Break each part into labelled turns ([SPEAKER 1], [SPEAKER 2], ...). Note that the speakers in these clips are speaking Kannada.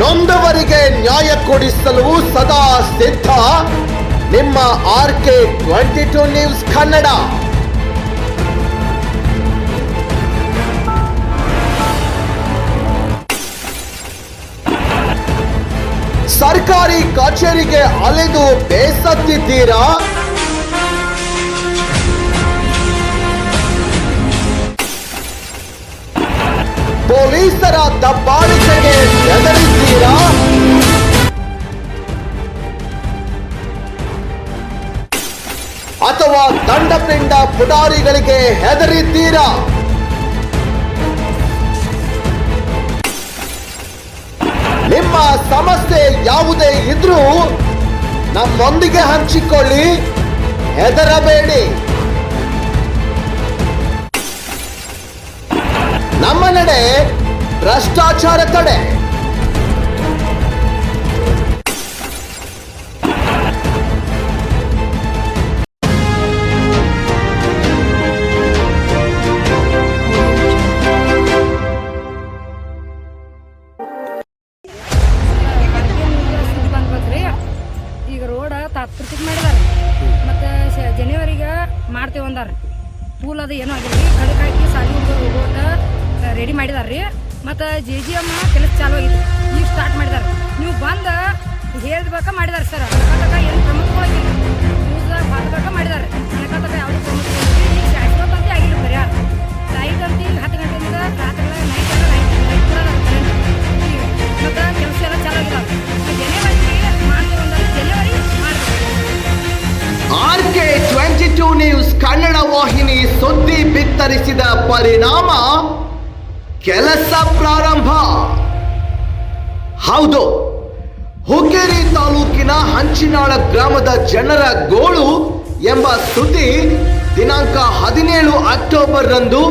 [SPEAKER 1] ನೊಂದವರಿಗೆ ನ್ಯಾಯ ಕೊಡಿಸಲು ಸದಾ ಸಿದ್ಧ. ನಿಮ್ಮ R K twenty two news Kannada. ಸರ್ಕಾರಿ ಕಚೇರಿಗೆ ಅಲೆದು ಬೇಸತ್ತಿದ್ದೀರಾ? ಪೊಲೀಸರ ದಬ್ಬಾಳಿಕೆಗೆ ಹೆದರಿದ್ದೀರಾ ಅಥವಾ ದಂಡಪಿಂಡ ಪುಡಾರಿಗಳಿಗೆ ಹೆದರಿದ್ದೀರಾ? ನಿಮ್ಮ ಸಮಸ್ಯೆ ಯಾವುದೇ ಇದ್ರೂ ನಮ್ಮೊಂದಿಗೆ ಹಂಚಿಕೊಳ್ಳಿ. ಹೆದರಬೇಡಿ. ನಮ್ಮ ನಡೆ ಭ್ರಷ್ಟಾಚಾರ ತಡೆ.
[SPEAKER 2] ಈಗ ರೋಡ್ ತಾತ್ಪೂರ್ತಿಗೆ ಮಾಡಿದಾರೆ. ಮತ್ತು ಜನವರಿಗೆ ಮಾಡ್ತೇವೆ ಅಂದಾರ. ಪೂಲ್ ಅದು ಏನೋ ಆಗಿಲ್ಲ. ಕಡಕ್ ಹಾಕಿ ಸಾಲಿ ಹೋಗೋಟ ರೆಡಿ ಮಾಡಿದಾರೆ ರೀ ಮತ್ತು ಜೆ ಜಿ ಎಂ ಕೆಲಸ ಚಾಲು ಆಗಿತ್ತು. ನೀವು ಸ್ಟಾರ್ಟ್ ಮಾಡಿದಾರೆ. ನೀವು ಬಂದು ಹೇಳ್ಬೇಕ ಮಾಡಿದಾರೆ ಸರ್ ಕರ್ನಾಟಕ ಏನು ಪ್ರಮುಖವಾಗಿ ನ್ಯೂಸ್ದಾಗ ಬಾಳ್ಬೇಕಾ ಮಾಡಿದಾರೆ. ಕರ್ನಾಟಕ ಯಾವುದೇ ಆಗಿಲ್ಲ ತಗೊಳಗಿಲ್ಲ ಈಗ ಶಾಶ್ವತ ಅಂತ ಆಗಿಲ್ಲ ಅಂತ ಈಗ ಹತ್ತು ಗಂಟೆಯಿಂದ ರಾತ್ರಿ ನೈಟ್ ಎಲ್ಲ ಲೈಟ್ ಮತ್ತು ಕೆಲಸ ಎಲ್ಲ ಚಾಲು ಜನವರಿ
[SPEAKER 1] R K twenty two news Kannada ವಾಹಿನಿ ಸುದ್ದಿ ಬಿತ್ತರಿಸಿದ ಪರಿಣಾಮ ಕೆಲಸ ಪ್ರಾರಂಭ. ಹೌದು. ಹುಕ್ಕೇರಿ ತಾಲೂಕಿನ ಹಂಚಿನಾಳ ಗ್ರಾಮದ ಜನರ ಗೋಳು ಎಂಬ ಸುದ್ದಿ ದಿನಾಂಕ ಹದಿನೇಳು ಅಕ್ಟೋಬರ್ ರಂದು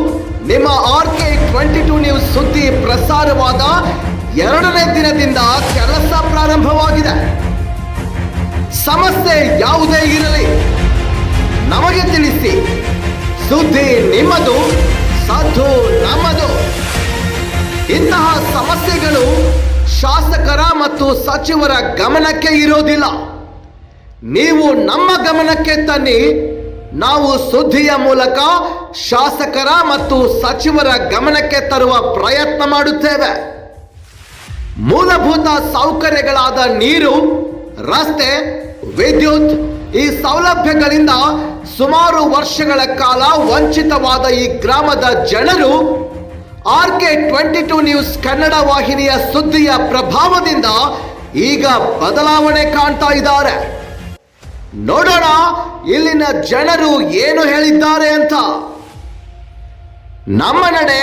[SPEAKER 1] ನಿಮ್ಮ R K twenty two news ಸುದ್ದಿ ಪ್ರಸಾರವಾದ ಎರಡನೇ ದಿನದಿಂದ ಕೆಲಸ ಪ್ರಾರಂಭವಾಗಿದೆ. ಸಮಸ್ಯೆ ಯಾವುದೇ ಇರಲಿ. ನಮಗೆ ತಿಳಿಸಿ. ಸುದ್ದಿ ನಿಮ್ಮದು ಸಾಧು ನಮ್ಮದು. ಇಂತಹ ಸಮಸ್ಯೆಗಳು ಶಾಸಕರ ಮತ್ತು ಸಚಿವರ ಗಮನಕ್ಕೆ ಇರೋದಿಲ್ಲ. ನೀವು ನಮ್ಮ ಗಮನಕ್ಕೆ ತನ್ನಿ, ನಾವು ಸುದ್ದಿಯ ಮೂಲಕ ಶಾಸಕರ ಮತ್ತು ಸಚಿವರ ಗಮನಕ್ಕೆ ತರುವ ಪ್ರಯತ್ನ ಮಾಡುತ್ತೇವೆ. ಮೂಲಭೂತ ಸೌಕರ್ಯಗಳಾದ ನೀರು, ರಸ್ತೆ, ವಿದ್ಯುತ್ ಈ ಸೌಲಭ್ಯಗಳಿಂದ ಸುಮಾರು ವರ್ಷಗಳ ಕಾಲ ವಂಚಿತವಾದ ಈ ಗ್ರಾಮದ ಜನರು R K twenty two news Kannada ವಾಹಿನಿಯ ಸುದ್ದಿಯ ಪ್ರಭಾವದಿಂದ ಈಗ ಬದಲಾವಣೆ ಕಾಣ್ತಾ ಇದ್ದಾರೆ. ನೋಡೋಣ ಇಲ್ಲಿನ ಜನರು ಏನು ಹೇಳಿದ್ದಾರೆ ಅಂತ. ನಮ್ಮ ನಡೆ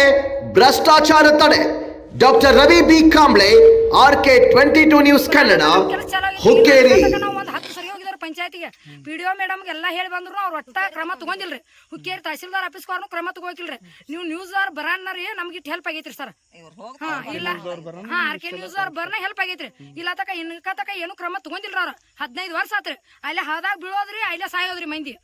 [SPEAKER 1] ಭ್ರಷ್ಟಾಚಾರ ತಡೆ. Doctor Ravi B Kamble R K twenty two news Kannada. Hukkeri.
[SPEAKER 2] ಪಂಚಾಯತಿಗೆ. ಪಿ ಡಿ ಒ ಮೇಡಮ್ಗೆ ಎಲ್ಲ ಹೇಳಿ ಬಂದ್ರು ಅವ್ರು ಒಟ್ಟ ಕ್ರಮ ತಗೊಂಡಿಲ್ರಿ. ಹುಕ್ಕೇರಿ ತಹಸೀಲ್ದಾರ್ ಆಫೀಸ್ಗಾರನು ಕ್ರಮ ತಗೋಕಿಲ್ರಿ. ನೀವು ನ್ಯೂಸ್ ಅವ್ರ ಬರಣ್ಣರಿ ನಮ್ಗೆ ಇಟ್ಟು ಹೆಲ್ಪ್ ಆಗೈತ್ರಿ ಸರ್ ಹಾ ಇಲ್ಲ. ಹಾ ಆರ್ ಕೆ ನ್ಯೂಸ್ ಅವ್ರ ಬರ್ನ ಹೆಲ್ಪ್ ಆಗೈತ್ರಿ. ಇಲ್ಲ ತಕ ಇನ್ಕ ತಕ ಏನು ಕ್ರಮ ತಗೊಂಡಿಲ್ರಿ ಅವ್ರು. ಹದಿನೈದು ವರ್ಷ ಆತ್ರಿ. ಅಲ್ಲೇ ಹಾದಾಗ ಬೀಳೋದ್ರಿ ಅಲ್ಲೇ ಸಾಯೋದ್ರಿ ಮಂದಿ.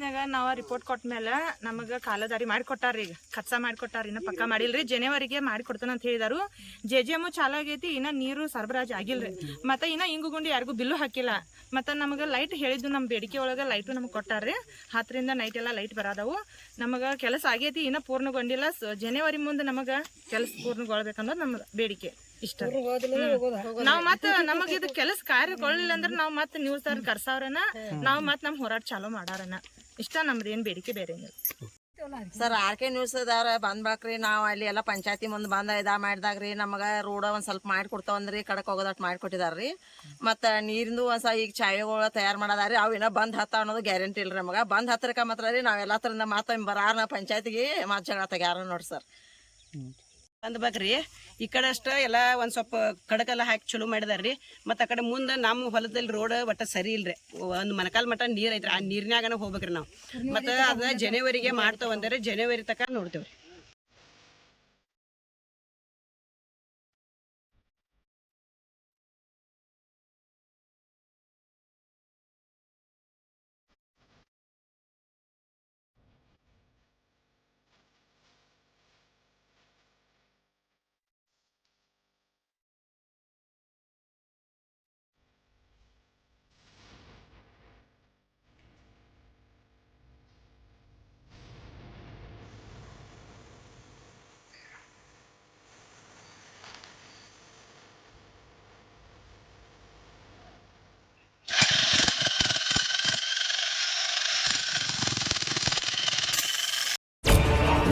[SPEAKER 3] ನ್ಯಾಗ ನಾವ ರಿಪೋರ್ಟ್ ಕೊಟ್ಟ ಮೇಲೆ ನಮಗ ಕಾಲದಾರಿ ಮಾಡಿಕೊಟ್ಟಾರ ಈಗ. ಖರ್ಚ ಮಾಡಿಕೊಟ್ಟಾರ, ಇನ್ನ ಪಕ್ಕ ಮಾಡಿಲ್ರಿ. ಜನವರಿಗೆ ಮಾಡಿಕೊಡ್ತಾನ ಅಂತ ಹೇಳಿದಾರು. ಜೆ ಜೆ ಎಂ ಚಾಲು ಆಗೈತಿ, ಇನ್ನ ನೀರು ಸರಬರಾಜು ಆಗಿಲ್ರಿ. ಮತ್ತೆ ಇನ್ನ ಇಂಗುಗುಂಡಿ ಯಾರಿಗೂ ಬಿಲ್ಲು ಹಾಕಿಲ್ಲ. ಮತ್ತೆ ನಮಗೆ ಲೈಟ್ ಹೇಳಿದ್ದು ನಮ್ಮ ಬೇಡಿಕೆ ಒಳಗೆ ಲೈಟು ನಮ್ಗೆ ರೀ ಹತ್ತರಿಂದ ನೈಟ್ ಎಲ್ಲ ಲೈಟ್ ಬರೋದವು. ನಮಗ ಕೆಲಸ ಆಗೈತಿ, ಇನ್ನ ಪೂರ್ಣಗೊಂಡಿಲ್ಲ. ಜನವರಿ ಮುಂದೆ ನಮಗ ಕೆಲಸ ಪೂರ್ಣಗೊಳ್ಬೇಕನ್ನೋದು ನಮ್ಮ ಬೇಡಿಕೆ. ಇಷ್ಟ ನಾವ್ ಮತ್ತ ನಮಗ ಇದು ಕೆಲಸ ಕಾರ್ಯಗೊಳ್ಳಿಲ್ಲ ಅಂದ್ರೆ ನಾವ್ ಮತ್ತ ನ್ಯೂಸ್ ಅವ್ರ ಕರ್ಸಾವ್ರನ. ನಾವ್ ಮತ್ ನಮ್ ಹೋರಾಟ ಚಾಲೂ ಮಾಡಾರನ. ಇಷ್ಟ ನಮ್ದು ಏನು ಬೇಡಿಕೆ ಬೇರೆ
[SPEAKER 4] ಸರ್ ಆರ್ ಕೆ ನ್ಯೂಸ್ದವ್ರ ಬಂದ್ಬೇಕ್ರಿ ನಾವು ಅಲ್ಲಿ ಎಲ್ಲ ಪಂಚಾಯತಿ ಮುಂದೆ ಬಂದ ಇದ ರೀ ನಮಗೆ ರೋಡ ಒಂದು ಸ್ವಲ್ಪ ಮಾಡಿ ಕೊಡ್ತಾವಂದ್ರಿ ಕಡಕ್ ಮಾಡಿ ಮಾಡಿಕೊಟ್ಟಿದಾರ್ರಿ ಮತ್ತು ನೀರಿಂದು ಒಂದು ಸಹ ಈಗ ಚಾಯಗಳು ತಯಾರು ಮಾಡೋದಾರಿ ಅವು ಇನ್ನೂ ಬಂದ್ ಹತ್ತ ಅನ್ನೋದು ಗ್ಯಾರಂಟಿ ಇಲ್ರಿ ನಮಗೆ. ಬಂದ್ ಹತ್ತರಕ ಮಾತ್ರ ರೀ ನಾವು ಎಲ್ಲ ಮಾತಾ ಮಾತ ಬರಾರ ಪಂಚಾಯತಿಗೆ ಮಾತು ಜಗಳ ತೆಗ್ಯಾರ ನೋಡಿ ಸರ್.
[SPEAKER 5] ಬಂದ್ಬೇಕ್ರಿ ಈ ಕಡೆ ಅಷ್ಟ ಎಲ್ಲ ಒಂದ್ ಸ್ವಲ್ಪ ಕಡಕೆಲ್ಲ ಹಾಕಿ ಚಲೋ ಮಾಡಿದಾರ್ರಿ. ಮತ್ತ ಆ ಕಡೆ ಮುಂದೆ ನಮ್ಮ ಹೊಲದಲ್ಲಿ ರೋಡ್ ಒಟ್ಟ ಸರಿ ಇಲ್ರಿ. ಒಂದ್ ಮನಕಾಲ್ ಮಟ್ಟ ನೀರ್ ಐತ್ರಿ. ಆ ನೀರ್ನ್ಯಾಗನ ಹೋಗ್ಬೇಕ್ರಿ ನಾವು. ಮತ್ತ ಅದ ಜನವರಿಗೆ ಮಾಡ್ತೇವೆ ಅಂದ್ರೆ ಜನವರಿ ತಕ ನೋಡ್ತೇವ್ರಿ.